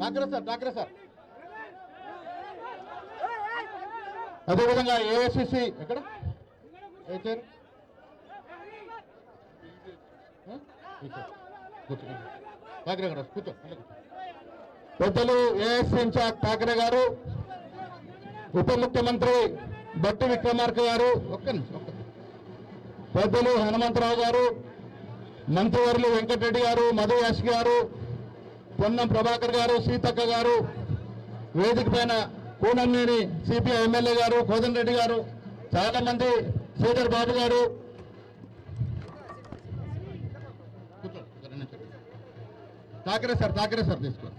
Thackeray sir Thackeray sir. అదేవిధంగా AICC ఎక్కడ? ఏ ఠాకరే గారు కూర్చో పెద్దలు ఏఎస్సీ ఇన్ఛార్జ్ ఠాకరే గారు ఉప ముఖ్యమంత్రి బట్టి విక్రమార్క గారు ఒక్క పెద్దలు హనుమంతరావు గారు మంత్రివర్లు వెంకటరెడ్డి గారు మధు యాష్ గారు పొన్నం ప్రభాకర్ గారు సీతక్క గారు వేదిక పైన కూనన్నేని సిపిఐ ఎమ్మెల్యే గారు కోదన్ రెడ్డి గారు చాలా మంది శ్రీధర్ బాబు గారు. ఠాకరే సార్ ఠాకరే సార్ తీసుకోండి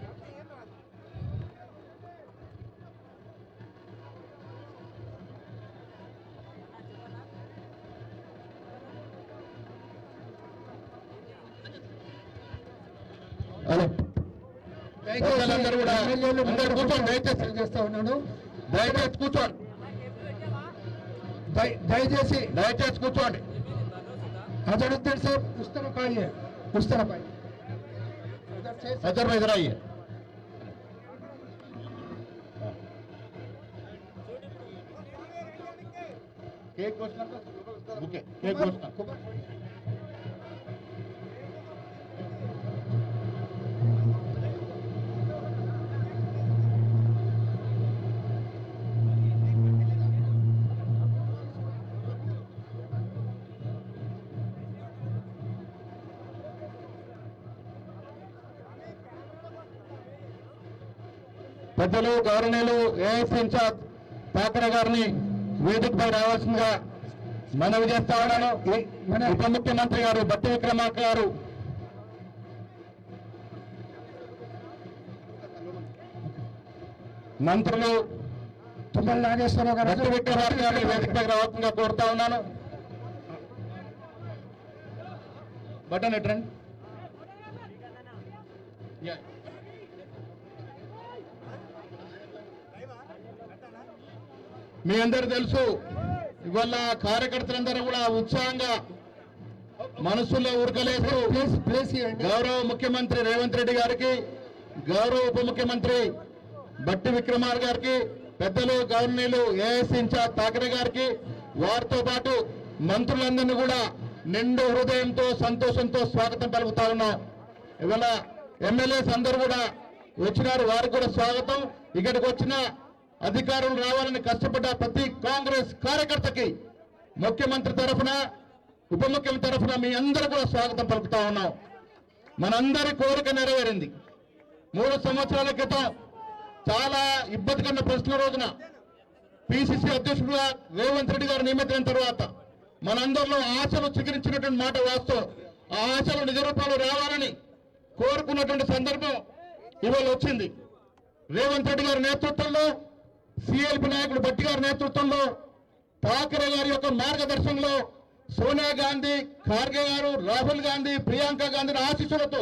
హలో. కూర్చోవాలందరూ కూడా అందరు కూర్చోండి. దయచేసి చేస్తా ఉన్నాను దయచేసి కూర్చోండి. దయచేసి దయచేసి కూర్చోండి. హజరుద్దీన్ సార్ పుస్తకం కాయే పుస్తకం కాయే హజర్ ఇద్దరు అయ్యే కేక్ కోసినాక ఓకే కేక్ కోసినా. పెద్దలు గౌరవనీయులు ఏఎస్సీ ఇన్ఛార్జ్ ఠాకరే గారిని వేదికపై రావాల్సిందిగా మనవి చేస్తా ఉన్నాను. మన- ఉప ముఖ్యమంత్రి గారు బట్టి విక్రమార్క గారు. మంత్రులు తుమ్మల నాగేశ్వరరావు గారు బట్టి విక్రమార్క గారిని వేదికపై రావాల్సిందిగా కోరుతా ఉన్నాను. బటన్ ఎట్రండి మీ అందరు తెలుసు ఇవాళ కార్యకర్తలందరూ కూడా ఉత్సాహంగా మనసులో ఇవ్వండి గౌరవ ముఖ్యమంత్రి రేవంత్ రెడ్డి గారికి గౌరవ ఉప ముఖ్యమంత్రి బట్టి విక్రమార్ గారికి పెద్దలు గవర్నీలు ఏఎస్ ఇన్ఛార్జ్ ఠాకరే గారికి వారితో పాటు మంత్రులందరినీ కూడా నిండు హృదయంతో సంతోషంతో స్వాగతం పలుకుతా ఉన్నాం. ఇవాళ ఎమ్మెల్యేస్ అందరూ కూడా వచ్చినారు వారికి కూడా స్వాగతం. ఇక్కడికి వచ్చిన అధికారులు రావాలని కష్టపడ్డ ప్రతి కాంగ్రెస్ కార్యకర్తకి ముఖ్యమంత్రి తరఫున ఉప ముఖ్యమంత్రి తరఫున మీ అందరూ కూడా స్వాగతం పలుకుతా ఉన్నాం. మనందరి కోరిక నెరవేరింది. మూడు సంవత్సరాల క్రితం చాలా ఇబ్బందికరమైన ప్రశ్న రోజున పిసిసి అధ్యక్షుడుగా రేవంత్ రెడ్డి గారు నియమితులైన తర్వాత మనందరిలో ఆశలు చిగురించినటువంటి మాట వాస్తవం ఆ ఆశలు నిజ రూపాలు రావాలని కోరుకున్నటువంటి సందర్భం ఇవాళ వచ్చింది. రేవంత్ రెడ్డి గారి నేతృత్వంలో సిఎల్పి నాయకుడు భట్టి గారి నేతృత్వంలో ఠాకరే గారి యొక్క మార్గదర్శనంలో సోనియా గాంధీ ఖార్గే గారు రాహుల్ గాంధీ ప్రియాంక గాంధీని ఆశీస్సులతో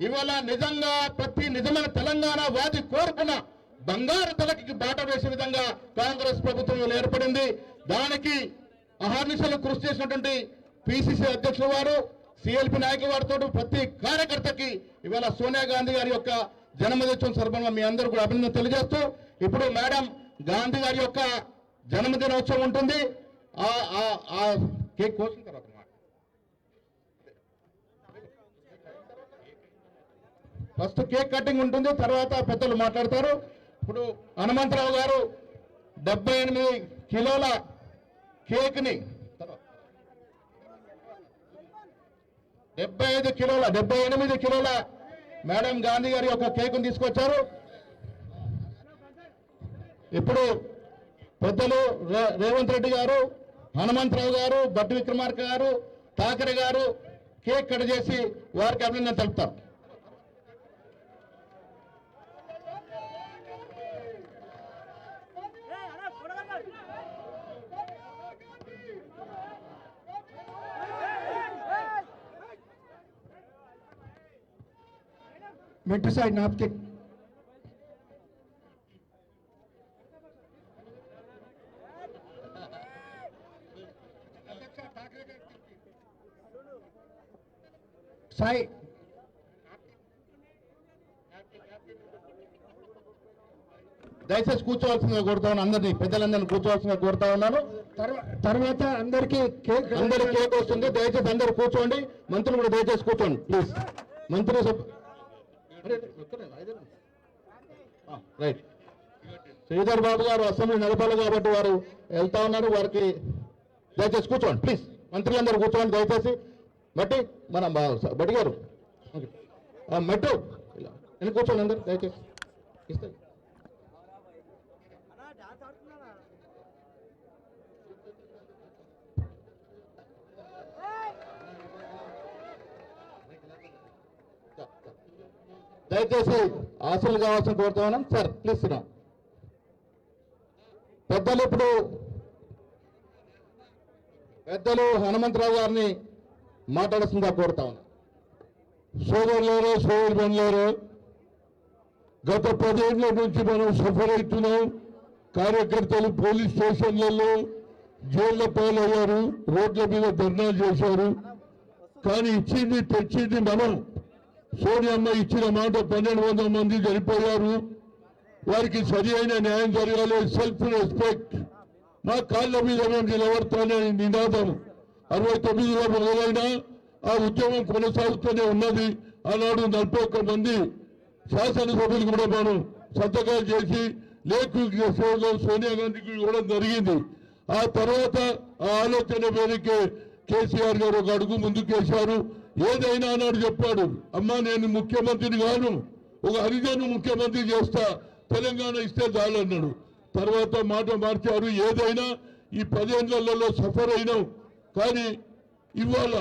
ఇవాళ నిజంగా ప్రతి నిజమైన తెలంగాణ వాది కోరుకున్న బంగారు తలకి బాట వేసే విధంగా కాంగ్రెస్ ప్రభుత్వం ఏర్పడింది. దానికి అహర్నిశలు కృషి చేసినటువంటి పిసిసి అధ్యక్షుల వారు సిఎల్పి నాయకుల వారితో ప్రతి కార్యకర్తకి ఇవాళ సోనియా గాంధీ గారి యొక్క జన్మదినోత్సవం సందర్భంగా మీ అందరూ కూడా అభినందన తెలియజేస్తూ ఇప్పుడు మేడం గాంధీ గారి యొక్క జన్మదినోత్సవం ఉంటుంది. ఆ ఆ- ఆ కేక్ కోసిన తర్వాత ఫస్ట్ కేక్ కటింగ్ ఉంటుంది తర్వాత పెద్దలు మాట్లాడతారు. ఇప్పుడు హనుమంతరావు గారు డెబ్బై ఎనిమిది కిలోల కేక్ని డెబ్బై ఐదు కిలోల డెబ్బై ఎనిమిది కిలోల మేడం గాంధీ గారి యొక్క కేక్ని తీసుకొచ్చారు. ఇప్పుడు పెద్దలు రేవంత్ రెడ్డి గారు హనుమంతరావు గారు బట్టి విక్రమార్క గారు ఠాకరే గారు కేక్ కట్ చేసి వారికి అభినందన తెలుపుతారు Mentor సైడ్ napkin. సాయి. దయచేసి కూర్చోవలసిందిగా కోరుతా ఉన్నాను. అందరినీ పెద్దలందరినీ కూర్చోవలసిందిగా కోరుతా ఉన్నాను. తర్వాత అందరికీ కేక్ అందరికి కేక్ వస్తుంది. దయచేసి అందరు కూర్చోండి. మంత్రులు కూడా దయచేసి కూర్చోండి. ప్లీజ్. మంత్రి రైట్. శ్రీధర్ బాబు గారు అసెంబ్లీ నడపాలి కాబట్టి వారు వెళ్తా ఉన్నారు. వారికి దయచేసి కూర్చోండి. ప్లీజ్. మంత్రులందరూ కూర్చోండి. దయచేసి బట్టి మన బా- బట్టి గారు. మట్టు. ఇలా. నేను కూర్చోండి అందరు దయచేసి. ఇస్తాను. దయచేసి ఆశలు కావాల్సిన కోరుతా సార్ ప్లీజ్ సినా పెద్దలు ఇప్పుడు పెద్దలు హనుమంతరావు గారిని మాట్లాడుతుందా కోరుతా ఉన్నాం. సోదరు సోదరులారా గత పదేళ్ళ నుంచి మనం సఫర్ అవుతున్నాం కార్యకర్తలు పోలీస్ స్టేషన్లలో జైళ్ళ పాలయ్యారు రోడ్ల మీద ధర్నా చేశారు. కానీ ఇచ్చింది తెచ్చింది మనం. సోనియమ్మ ఇచ్చిన మాట పన్నెండు వందల మంది చనిపోయారు. వారికి సరి అయిన న్యాయం జరగాలి. Self respect. మా కాళ్ళ మీద మేము నిలబడతానే నినాదం. అరవై తొమ్మిదిలో మొదలైన ఆ ఉద్యమం కొనసాగుతూనే ఉన్నది. ఆనాడు నలభై ఒక్క మంది శాసనసభ్యులు కూడా మనం సంతకాలు చేసి లేఖ సోనియా గాంధీకి ఇవ్వడం జరిగింది. ఆ తర్వాత ఆ ఆలోచన మేరకే కేసీఆర్ గారు ఒక అడుగు ముందుకేశారు ఏదైనా అన్నాడు చెప్పాడు అమ్మా నేను ముఖ్యమంత్రిని కాను ఒక హరిజను ముఖ్యమంత్రి చేస్తా తెలంగాణ ఇస్తే చాలన్నాడు. తర్వాత మాట మార్చారు ఏదైనా ఈ పదేళ్ళలో సఫర్ అయినాం కానీ ఇవాళ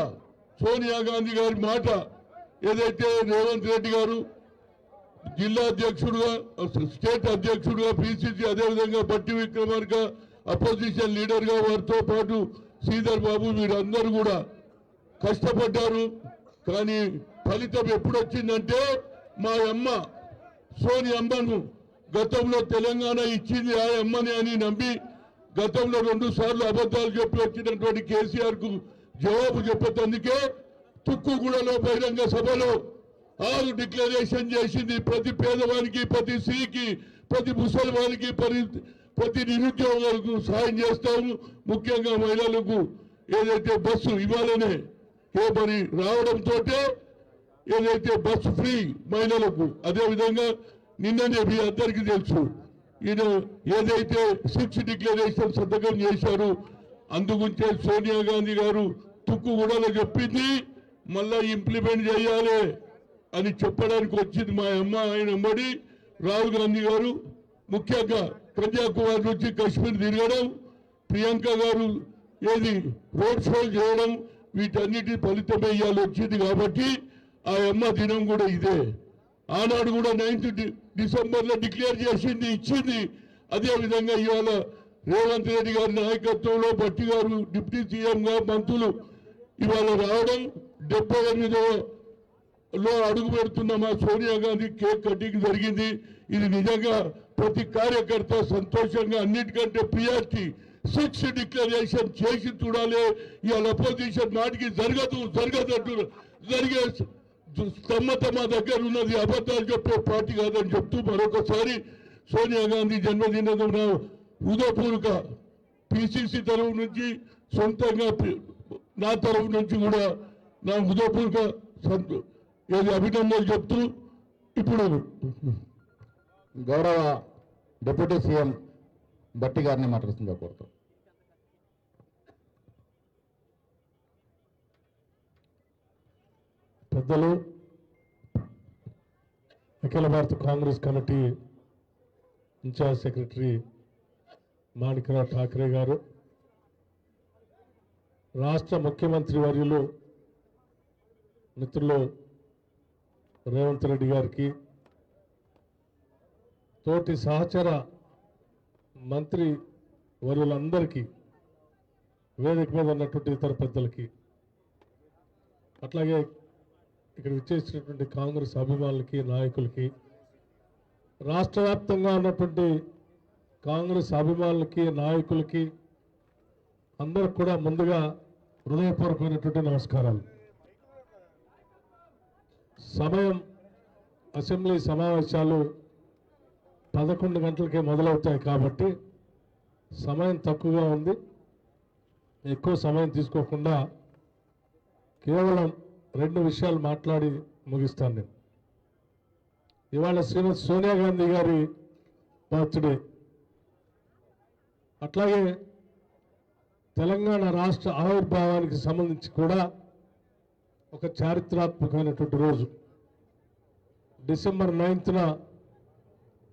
సోనియా గాంధీ గారి మాట ఏదైతే రేవంత్ రెడ్డి గారు జిల్లా అధ్యక్షుడుగా స్టేట్ అధ్యక్షుడుగా పిసిసి అదేవిధంగా బట్టి విక్రమార్క అపోజిషన్ లీడర్గా వారితో పాటు శ్రీధర్ బాబు వీరందరూ కూడా కష్టపడ్డారు. కానీ ఫలితం ఎప్పుడు వచ్చిందంటే మా అమ్మ సోని అమ్మను గతంలో తెలంగాణ ఇచ్చింది ఆ అమ్మని అని నమ్మి గతంలో రెండు సార్లు అబద్ధాలు చెప్పి వచ్చినటువంటి కేసీఆర్కు జవాబు చెప్పేందుకే తుక్కుగూడలో బహిరంగ సభలో ఆరు డిక్లరేషన్ చేసింది. ప్రతి పేదవానికి ప్రతి స్త్రీకి ప్రతి ముసలివానికి ప్రతి ప్రతి నిరుద్యోగులకు సాయం చేస్తాము ముఖ్యంగా మహిళలకు ఏదైతే బస్సు ఇవ్వాలనే ఏ మరి రావడంతో ఏదైతే బస్సు ఫ్రీ మహిళలకు అదేవిధంగా నిన్ననే మీ అందరికీ తెలుసు. ఈయన ఏదైతే సిక్స్ డిక్లరేషన్ సంతకం చేశారు అందుగుంచే సోనియా గాంధీ గారు తుక్కు కూడా చెప్పింది మళ్ళా ఇంప్లిమెంట్ చేయాలి అని చెప్పడానికి వచ్చింది మా అమ్మ ఆయన అమ్మడి రాహుల్ గాంధీ గారు. ముఖ్యంగా కన్యాకుమారి నుంచి కశ్మీర్ తిరగడం ప్రియాంక గారు ఏది రోడ్ షో చేయడం వీటన్నిటి ఫలితమే ఇవాళ వచ్చింది కాబట్టి ఆ అమ్మ దినం కూడా ఇదే. ఆనాడు కూడా నైన్త్ డిసెంబర్లో డిక్లేర్ చేసింది ఇచ్చింది. అదేవిధంగా ఇవాళ రేవంత్ రెడ్డి గారి నాయకత్వంలో భట్టి గారు డిప్యూటీ సీఎం గా మంత్రులు ఇవాళ రావడం డెబ్బై ఎనిమిదవ లో అడుగు పెడుతున్నామా సోనియా గాంధీ కేక్ కటింగ్ జరిగింది. ఇది నిజంగా ప్రతి కార్యకర్త సంతోషంగా అన్నిటికంటే ప్రియారిటీ. సిక్స్ డిక్లరేషన్ చేసి చూడాలి. ఇవాళ అపోజిషన్ నాటికి జరగదు జరగదు జరిగే స్తమ్మత మా దగ్గర ఉన్నది అబద్ధాలు చెప్పే పార్టీ కాదని చెప్తూ మరొకసారి సోనియా గాంధీ జన్మదినం హృదయపూర్వక పిసిసి తరఫు నుంచి సొంతంగా నా తరఫు నుంచి కూడా నా హృదయపూర్వక ఏది అభినందనలు చెప్తూ ఇప్పుడు గౌరవ డిప్యూటీ సీఎం బట్టి గారిని మాట్లాడుతుంది కోరుతాం? పెద్దలు అఖిల భారత Congress committee incharge secretary Manikrao Thackeray గారు రాష్ట్ర ముఖ్యమంత్రి వర్యులు మిత్రులు రేవంత్ రెడ్డి గారికి తోటి సహచర మంత్రి వర్యులందరికీ వేదిక మీద ఉన్నటువంటి ఇతర పెద్దలకి అట్లాగే ఇక్కడ విచ్చేసినటువంటి కాంగ్రెస్ అభిమానులకి నాయకులకి రాష్ట్ర వ్యాప్తంగా ఉన్నటువంటి కాంగ్రెస్ అభిమానులకి నాయకులకి అందరికి కూడా ముందుగా హృదయపూర్వకమైనటువంటి నమస్కారాలు. సమయం అసెంబ్లీ సమావేశాలు పదకొండు గంటలకే మొదలవుతాయి కాబట్టి సమయం తక్కువగా ఉంది. ఎక్కువ సమయం తీసుకోకుండా కేవలం రెండు విషయాలు మాట్లాడి ముగిస్తాను నేను. ఇవాళ శ్రీమతి సోనియా గాంధీ గారి బర్త్డే. అట్లాగే తెలంగాణ రాష్ట్ర ఆవిర్భావానికి సంబంధించి కూడా ఒక చారిత్రాత్మకమైనటువంటి రోజు. డిసెంబర్ నైన్త్న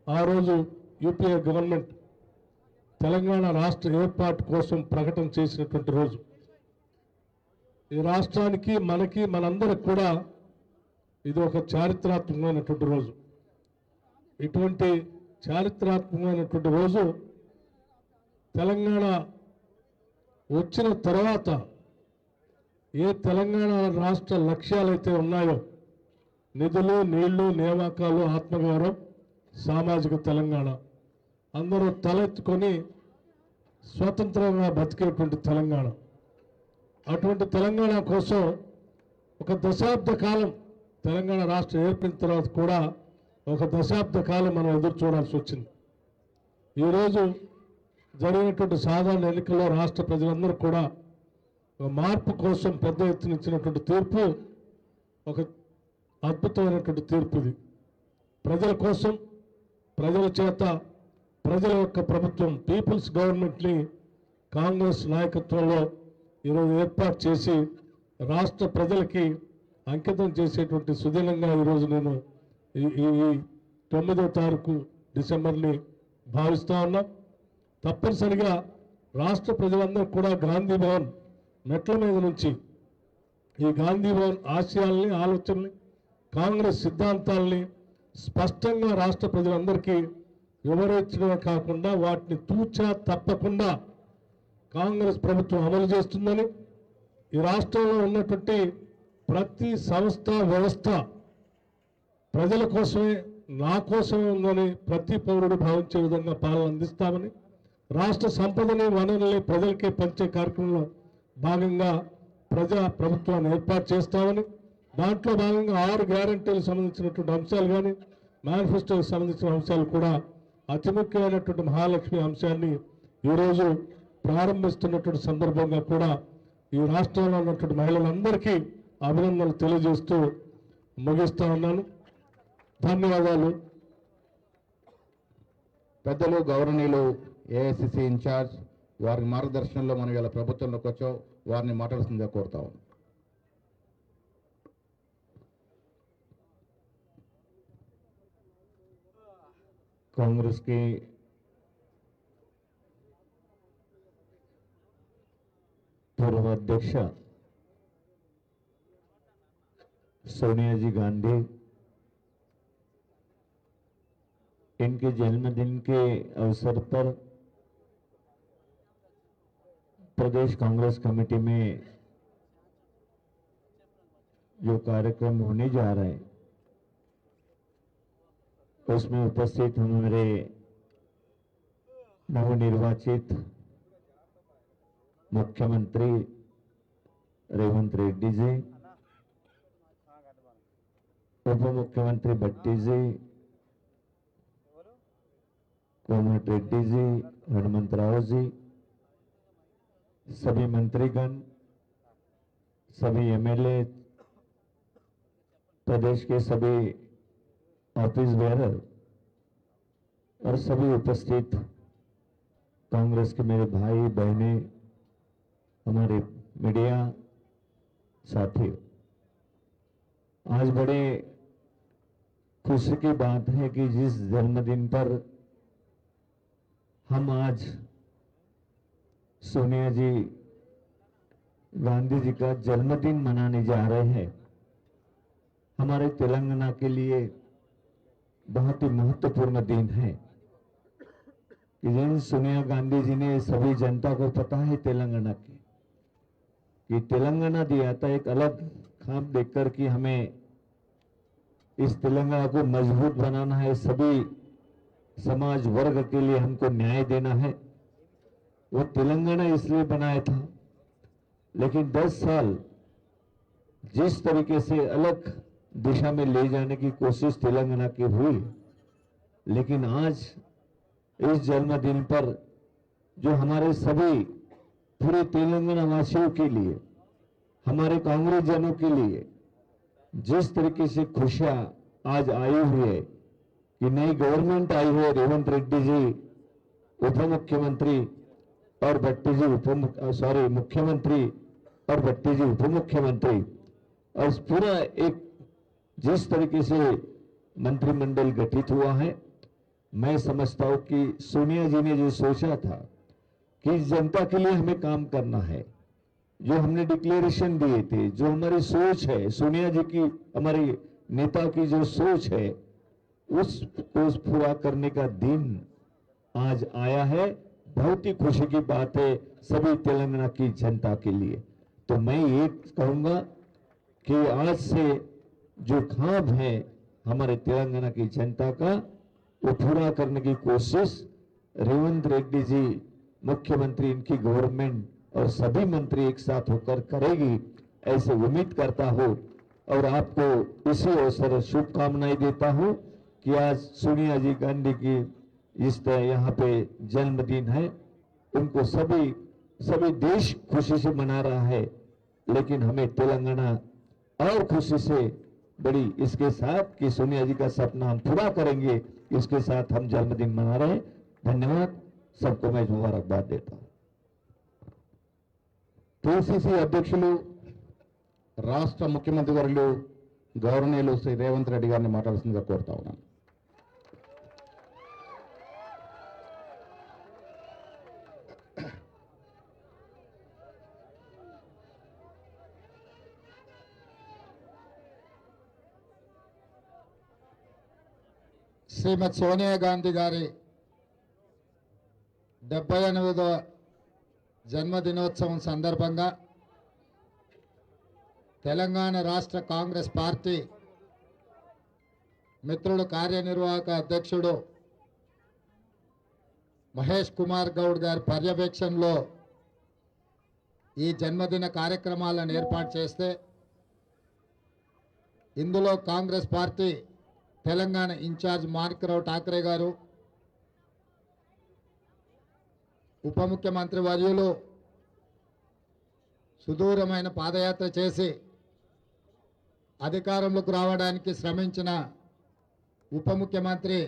ఆ రోజు యూపీఏ గవర్నమెంట్ తెలంగాణ రాష్ట్ర ఏర్పాటు కోసం ప్రకటన చేసినటువంటి రోజు. ఈ రాష్ట్రానికి మనకి మనందరికి కూడా ఇది ఒక చారిత్రాత్మకమైనటువంటి రోజు. ఇటువంటి చారిత్రాత్మకమైనటువంటి రోజు తెలంగాణ వచ్చిన తర్వాత ఏ తెలంగాణ రాష్ట్ర లక్ష్యాలైతే ఉన్నాయో నిధులు నీళ్ళు నియామకాలు ఆత్మగౌరవం సామాజిక తెలంగాణ అందరూ తలెత్తుకొని స్వతంత్రంగా బతికేటువంటి తెలంగాణ. అటువంటి తెలంగాణ కోసం ఒక దశాబ్ద కాలం తెలంగాణ రాష్ట్రం ఏర్పడిన తర్వాత కూడా ఒక దశాబ్ద కాలం మనం ఎదురు చూడాల్సి వచ్చింది. ఈరోజు జరిగినటువంటి సాధారణ ఎన్నికల్లో రాష్ట్ర ప్రజలందరూ కూడా మార్పు కోసం పెద్ద ఎత్తున ఇచ్చినటువంటి తీర్పు ఒక అద్భుతమైనటువంటి తీర్పు ఇది. ప్రజల కోసం ప్రజల చేత ప్రజల యొక్క ప్రభుత్వం పీపుల్స్ గవర్నమెంట్ని కాంగ్రెస్ నాయకత్వంలో ఈరోజు ఏర్పాటు చేసి రాష్ట్ర ప్రజలకి అంకితం చేసేటువంటి సుదీనంగా ఈరోజు నేను ఈ తొమ్మిదో తారీఖు డిసెంబర్ని భావిస్తూ ఉన్నా. తప్పనిసరిగా రాష్ట్ర ప్రజలందరూ కూడా గాంధీ భవన్ మెట్ల మీద నుంచి ఈ గాంధీ భవన్ ఆశయాల్ని ఆలోచనల్ని కాంగ్రెస్ సిద్ధాంతాల్ని స్పష్టంగా రాష్ట్ర ప్రజలందరికీ వివరించడమే కాకుండా వాటిని తూచా తప్పకుండా కాంగ్రెస్ ప్రభుత్వం అమలు చేస్తుందని ఈ రాష్ట్రంలో ఉన్నటువంటి ప్రతి సంస్థ వ్యవస్థ ప్రజల కోసమే నా కోసమే ఉందని ప్రతి పౌరుడు భావించే విధంగా పాలన అందిస్తామని రాష్ట్ర సంపదని వనరుల్ని ప్రజలకే పంచే కార్యక్రమంలో భాగంగా ప్రజా ప్రభుత్వాన్ని ఏర్పాటు చేస్తామని దాంట్లో భాగంగా ఆరు గ్యారంటీలకు సంబంధించినటువంటి అంశాలు కానీ మేనిఫెస్టోకి సంబంధించిన అంశాలు కూడా అతి ముఖ్యమైనటువంటి మహాలక్ష్మి అంశాన్ని ఈరోజు ప్రారంభిస్తున్నటువంటి సందర్భంగా కూడా ఈ రాష్ట్రంలో ఉన్నటువంటి మహిళలందరికీ అభినందనలు తెలియజేస్తూ ముగిస్తా ఉన్నాను. ధన్యవాదాలు. పెద్దలు గౌరవనీయులు ఏఐసిసి ఇన్ఛార్జ్ వారి మార్గదర్శనంలో మనం ఇలా ప్రభుత్వంలోకి వచ్చాం. వారిని మాట్లాడుతుందిగా కోరుతా ఉన్నాం. अध्यक्ष सोनिया जी गांधी, इनके जन्मदिन के अवसर पर प्रदेश कांग्रेस कमेटी में जो कार्यक्रम होने जा रहा है, उसमें उपस्थित हमारे नवनिर्वाचित मुख्यमंत्री रेवंत रेड्डी जी उप मुख्यमंत्री भट्टी जी, कोमट रेड्डी जी, हनुमंत राव जी, सभी मंत्रीगण, सभी एमएलए, प्रदेश के सभी ऑफ़िस बेरर और सभी उपस्थित कांग्रेस के मेरे भाई, बहनें हमारे मीडिया साथियों आज बड़े खुशी की बात है कि जिस जन्मदिन पर हम आज सोनिया जी, गांधी जी का जन्मदिन मनाने जा रहे हैं, हमारे तेलंगाना के लिए बहुत ही महत्वपूर्ण दिन है। कि जिन सोनिया गांधी जी ने सभी जनता को पता है तेलंगाना की कि तेलंगाना दिया था एक अलग खाप देखकर कि हमें इस तेलंगाना को मज़बूत बनाना है, सभी समाज वर्ग के लिए हमको न्याय देना है। वो तेलंगाना इसलिए बनाया था, लेकिन 10 साल जिस तरीके से अलग दिशा में ले जाने की कोशिश तेलंगाना की हुई, लेकिन आज इस जन्मदिन पर जो हमारे सभी पूरे तेलंगाना वासियों के लिए, हमारे कांग्रेस जनों के लिए, जिस तरीके से खुशियाँ आज आई हुई है कि नई गवर्नमेंट आई है, रेवंत रेड्डी जी उप मुख्यमंत्री और भट्टी जी उप सॉरी, मुख्यमंत्री और भट्टी जी उप मुख्यमंत्री और पूरा एक, जिस तरीके से मंत्रिमंडल गठित हुआ है, मैं समझता हूँ कि सोनिया जी ने जो सोचा था कि जनता के लिए हमें काम करना है। जो हमने डिक्लेरेशन दिए थे, जो हमारी सोच है, सोनिया जी की, हमारे नेता की जो सोच है, उस उसको पूरा करने का दिन आज आया है। बहुत ही खुशी की बात है सभी तेलंगाना की जनता के लिए। तो मैं ये कहूँगा कि आज से जो खाब है हमारे तेलंगाना की जनता का, वो पूरा करने की कोशिश। रेवंत रेड्डी जी मुख्यमंत्री इनकी गवर्नमेंट और सभी मंत्री एक साथ होकर करेगी, ऐसे उम्मीद करता हूँ। और आपको इसी अवसर शुभकामनाएँ देता हूँ कि आज सोनिया जी गांधी की इस यहाँ पे जन्मदिन है। उनको सभी सभी देश खुशी से मना रहा है, लेकिन हमें तेलंगाना और खुशी से बड़ी इसके साथ कि सोनिया जी का सपना हम पूरा करेंगे, इसके साथ हम जन्मदिन मना रहे हैं। धन्यवाद। सबको मैं मुबारकबाद देता हूँ పిసిసి అధ్యక్షులు రాష్ట్ర ముఖ్యమంత్రి వర్యులు గౌరవనీయులు శ్రీ రేవంత్ రెడ్డి గారిని మాట్లాడాల్సిందిగా కోరుతా ఉన్నాను శ్రీమతి సోనియా గాంధీ గారి డెబ్బై ఎనిమిదో జన్మదినోత్సవం సందర్భంగా తెలంగాణ రాష్ట్ర కాంగ్రెస్ పార్టీ మిత్రుడు కార్యనిర్వాహక అధ్యక్షుడు మహేష్ కుమార్ గౌడ్ గారి పర్యవేక్షణలో ఈ జన్మదిన కార్యక్రమాలను ఏర్పాటు చేస్తే ఇందులో Congress party Telangana incharge Manikrao Thackeray గారు ఉప ముఖ్యమంత్రి వర్యులు సుదూరమైన పాదయాత్ర చేసి అధికారంలోకి రావడానికి శ్రమించిన ఉప ముఖ్యమంత్రి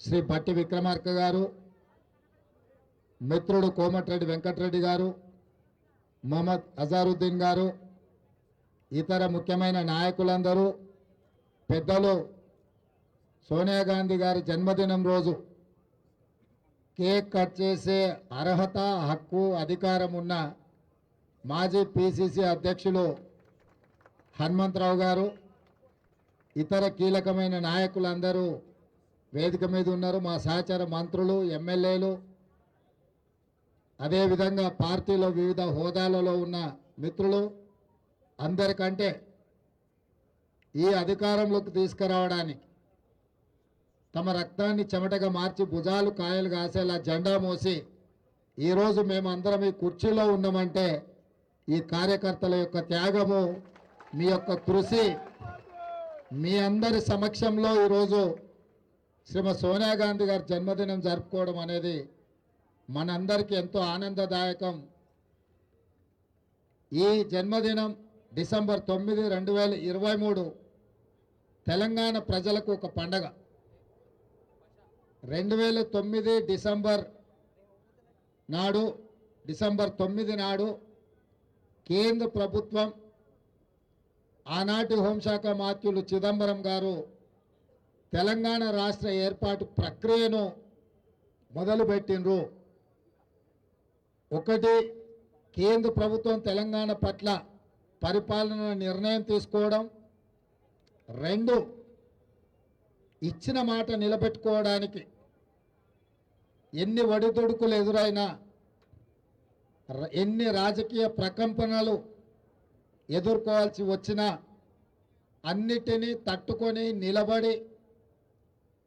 శ్రీ భట్టి విక్రమార్క గారు మిత్రుడు కోమటిరెడ్డి వెంకటరెడ్డి గారు మహమ్మద్ అజారుద్దీన్ గారు ఇతర ముఖ్యమైన నాయకులందరూ పెద్దలు సోనియా గాంధీ గారి జన్మదినం రోజు కేక్ కట్ చేసే అర్హత హక్కు అధికారం ఉన్న మాజీ పిసిసి అధ్యక్షులు హనుమంతరావు గారు ఇతర కీలకమైన నాయకులందరూ వేదిక మీద ఉన్నారు. మా సహచార మంత్రులు ఎమ్మెల్యేలు అదేవిధంగా పార్టీలో వివిధ హోదాలలో ఉన్న మిత్రులు అందరికంటే ఈ అధికారంలోకి తీసుకురావడానికి తమ రక్తాన్ని చెమటగా మార్చి భుజాలు కాయలు కాసేలా జెండా మోసి ఈరోజు మేము అందరం ఈ కుర్చీలో ఉన్నామంటే ఈ కార్యకర్తల యొక్క త్యాగము మీ యొక్క కృషి మీ అందరి సమక్షంలో ఈరోజు శ్రీమతి సోనియా గాంధీ గారి జన్మదినం జరుపుకోవడం అనేది మనందరికీ ఎంతో ఆనందదాయకం. ఈ జన్మదినం డిసెంబర్ తొమ్మిది రెండు వేల ఇరవై మూడు తెలంగాణ ప్రజలకు ఒక పండగ. రెండు వేల తొమ్మిది డిసెంబర్ నాడు డిసెంబర్ తొమ్మిది నాడు కేంద్ర ప్రభుత్వం ఆనాటి హోంశాఖ మాత్యులు చిదంబరం గారు తెలంగాణ రాష్ట్ర ఏర్పాటు ప్రక్రియను మొదలుపెట్టినరు ఒకటి కేంద్ర ప్రభుత్వం తెలంగాణ పట్ల పరిపాలన నిర్ణయం తీసుకోవడం. రెండు ఇచ్చిన మాట నిలబెట్టుకోవడానికి ఎన్ని ఒడిదుడుకులు ఎదురైనా ఎన్ని రాజకీయ ప్రకంపనలు ఎదుర్కోవాల్సి వచ్చినా అన్నిటినీ తట్టుకొని నిలబడి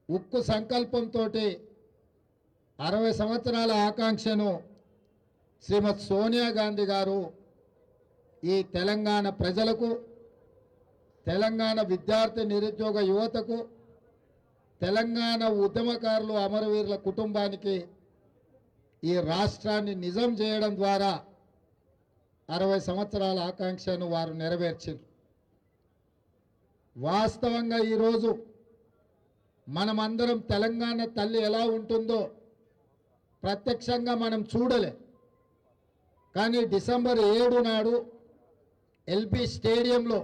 ఉక్కు సంకల్పంతో అరవై సంవత్సరాల ఆకాంక్షను శ్రీమతి సోనియా గాంధీ గారు ఈ తెలంగాణ ప్రజలకు తెలంగాణ విద్యార్థి నిరుద్యోగ యువతకు తెలంగాణ ఉద్యమకారులు అమరవీరుల కుటుంబానికి ఈ రాష్ట్రాన్ని నిజం చేయడం ద్వారా అరవై సంవత్సరాల ఆకాంక్షను వారు నెరవేర్చారు వాస్తవంగా ఈరోజు మనమందరం తెలంగాణ తల్లి ఎలా ఉంటుందో ప్రత్యక్షంగా మనం చూడలే. కానీ డిసెంబర్ ఏడు నాడు ఎల్బీ స్టేడియంలో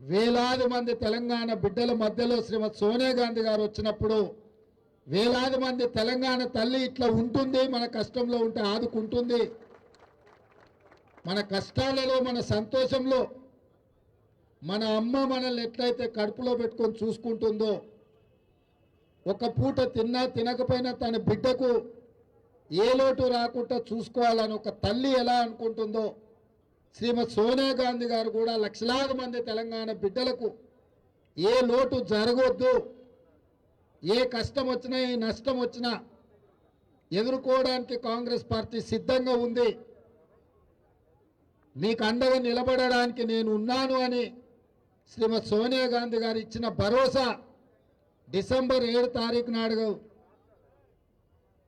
వేలాది మంది తెలంగాణ బిడ్డల మధ్యలో శ్రీమతి సోనియా గాంధీ గారు వచ్చినప్పుడు వేలాది మంది తెలంగాణ తల్లి ఇట్లా ఉంటుంది మన కష్టంలో ఉంటే ఆదుకుంటుంది. మన కష్టాలలో మన సంతోషంలో మన అమ్మ మనల్ని ఎట్లయితే కడుపులో పెట్టుకొని చూసుకుంటుందో ఒక పూట తిన్నా తినకపోయినా తన బిడ్డకు ఏ లోటు రాకుండా చూసుకోవాలని ఒక తల్లి ఎలా అనుకుంటుందో శ్రీమతి సోనియా గాంధీ గారు కూడా లక్షలాది మంది తెలంగాణ బిడ్డలకు ఏ లోటు జరగొద్దు ఏ కష్టం వచ్చినా ఏ నష్టం వచ్చినా ఎదుర్కోవడానికి కాంగ్రెస్ పార్టీ సిద్ధంగా ఉంది. మీకు అండగా నిలబడడానికి నేను ఉన్నాను అని శ్రీమతి సోనియా గాంధీ గారు ఇచ్చిన భరోసా డిసెంబర్ ఏడు తారీఖు నాడు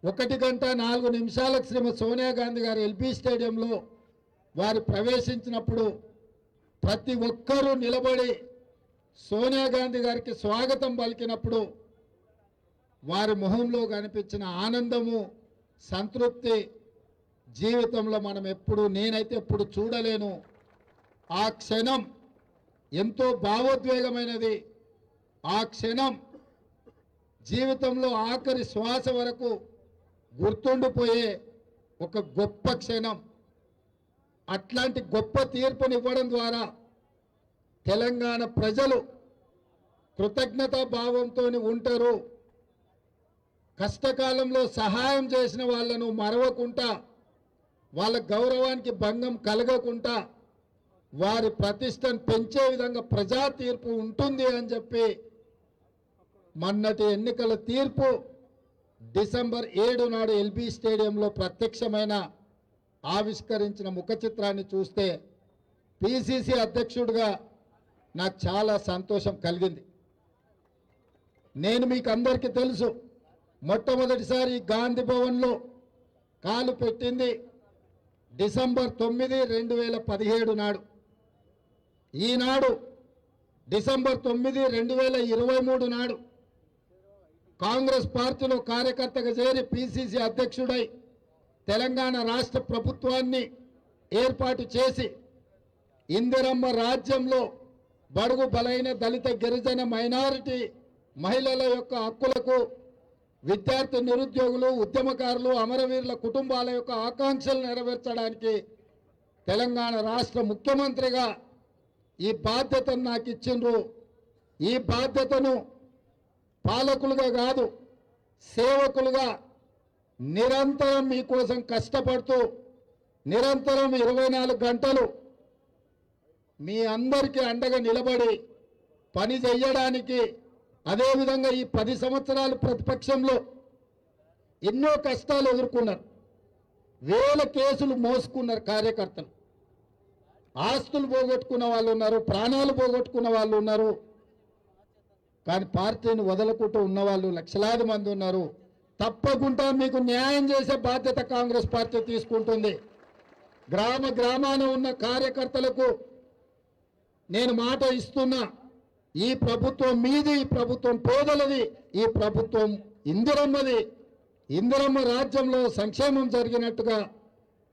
ఒకటి గంట నాలుగు నిమిషాలకు శ్రీమతి సోనియా గాంధీ గారు ఎల్బీ స్టేడియంలో వారు ప్రవేశించినప్పుడు ప్రతి ఒక్కరూ నిలబడి సోనియా గాంధీ గారికి స్వాగతం పలికినప్పుడు వారి మొహంలో కనిపించిన ఆనందము సంతృప్తి జీవితంలో మనం ఎప్పుడు నేనైతే ఎప్పుడు చూడలేను. ఆ క్షణం ఎంతో భావోద్వేగమైనది. ఆ క్షణం జీవితంలో ఆఖరి శ్వాస వరకు గుర్తుండిపోయే ఒక గొప్ప క్షణం. అట్లాంటి గొప్ప తీర్పునివ్వడం ద్వారా తెలంగాణ ప్రజలు కృతజ్ఞతా భావంతో ఉంటారు. కష్టకాలంలో సహాయం చేసిన వాళ్ళను మరవకుండా వాళ్ళ గౌరవానికి భంగం కలగకుండా వారి ప్రతిష్టను పెంచే విధంగా ప్రజా తీర్పు ఉంటుంది అని చెప్పి మొన్నటి ఎన్నికల తీర్పు డిసెంబర్ ఏడు నాడు ఎల్బీ స్టేడియంలో ప్రత్యక్షమైన ఆవిష్కరించిన ముఖ చిత్రాన్ని చూస్తే పిసిసి అధ్యక్షుడిగా నాకు చాలా సంతోషం కలిగింది. నేను మీకు అందరికీ తెలుసు మొట్టమొదటిసారి గాంధీ భవన్లో కాలు పెట్టింది డిసెంబర్ తొమ్మిది రెండు వేల పదిహేడు నాడు. ఈనాడు డిసెంబర్ తొమ్మిది రెండు వేల ఇరవై మూడు నాడు కాంగ్రెస్ పార్టీలో కార్యకర్తగా చేరి పిసిసి అధ్యక్షుడై తెలంగాణ రాష్ట్ర ప్రభుత్వాన్ని ఏర్పాటు చేసి ఇందిరమ్మ రాజ్యంలో బడుగు బలైన దళిత గిరిజన మైనారిటీ మహిళల యొక్క హక్కులకు విద్యార్థి నిరుద్యోగులు ఉద్యమకారులు అమరవీరుల కుటుంబాల యొక్క ఆకాంక్షలు నెరవేర్చడానికి తెలంగాణ రాష్ట్ర ముఖ్యమంత్రిగా ఈ బాధ్యతను నాకు ఇచ్చిండ్రు. ఈ బాధ్యతను పాలకులుగా కాదు సేవకులుగా నిరంతరం మీకోసం కష్టపడుతూ నిరంతరం ఇరవై నాలుగు గంటలు మీ అందరికీ అండగా నిలబడి పని చెయ్యడానికి అదేవిధంగా ఈ పది సంవత్సరాలు ప్రతిపక్షంలో ఎన్నో కష్టాలు ఎదుర్కొన్నారు. వేల కేసులు మోసుకున్నారు కార్యకర్తలు. ఆస్తులు పోగొట్టుకున్న వాళ్ళు ఉన్నారు ప్రాణాలు పోగొట్టుకున్న వాళ్ళు ఉన్నారు. కానీ పార్టీని వదలకుండా ఉన్న వాళ్ళు లక్షలాది మంది ఉన్నారు. తప్పకుండా మీకు న్యాయం చేసే బాధ్యత కాంగ్రెస్ పార్టీ తీసుకుంటుంది. గ్రామ గ్రామాన ఉన్న కార్యకర్తలకు నేను మాట ఇస్తున్నా ఈ ప్రభుత్వం మీది ఈ ప్రభుత్వం పేదలది ఈ ప్రభుత్వం ఇందిరమ్మది. ఇందిరమ్మ రాజ్యంలో సంక్షేమం జరిగినట్టుగా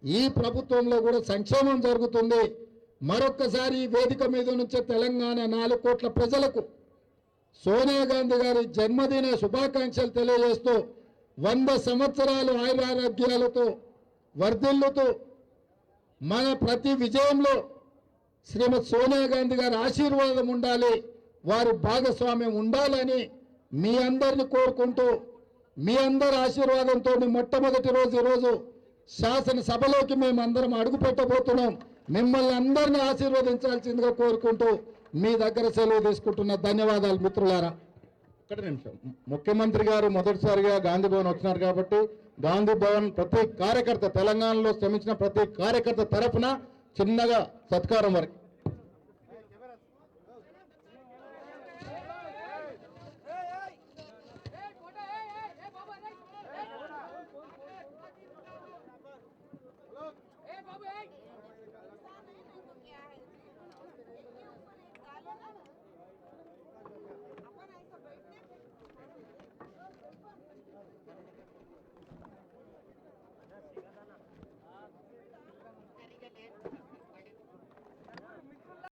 ఈ ప్రభుత్వంలో కూడా సంక్షేమం జరుగుతుంది. మరొక్కసారి ఈ వేదిక మీద నుంచి తెలంగాణ నాలుగు కోట్ల ప్రజలకు సోనియా గాంధీ గారి జన్మదిన శుభాకాంక్షలు తెలియజేస్తూ వంద సంవత్సరాలు ఆయురారోగ్యాలతో వర్ధిల్లుతూ మన ప్రతి విజయంలో శ్రీమతి సోనియా గాంధీ గారి ఆశీర్వాదం ఉండాలి వారి భాగస్వామ్యం ఉండాలని మీ అందరిని కోరుకుంటూ మీ అందరి ఆశీర్వాదంతో మొట్టమొదటి రోజు ఈరోజు శాసనసభలోకి మేము అందరం అడుగు పెట్టబోతున్నాం మిమ్మల్ని అందరిని ఆశీర్వదించాల్సిందిగా కోరుకుంటూ మీ దగ్గర సెలవు తీసుకుంటున్న ధన్యవాదాలు మిత్రులారా. ఒక్కటి నిమిషం. ముఖ్యమంత్రి గారు మొదటిసారిగా గాంధీ భవన్ వచ్చినారు కాబట్టి గాంధీ భవన్ ప్రతి కార్యకర్త తెలంగాణలో శ్రమించిన ప్రతి కార్యకర్త తరఫున చిన్నగా సత్కారం వరకు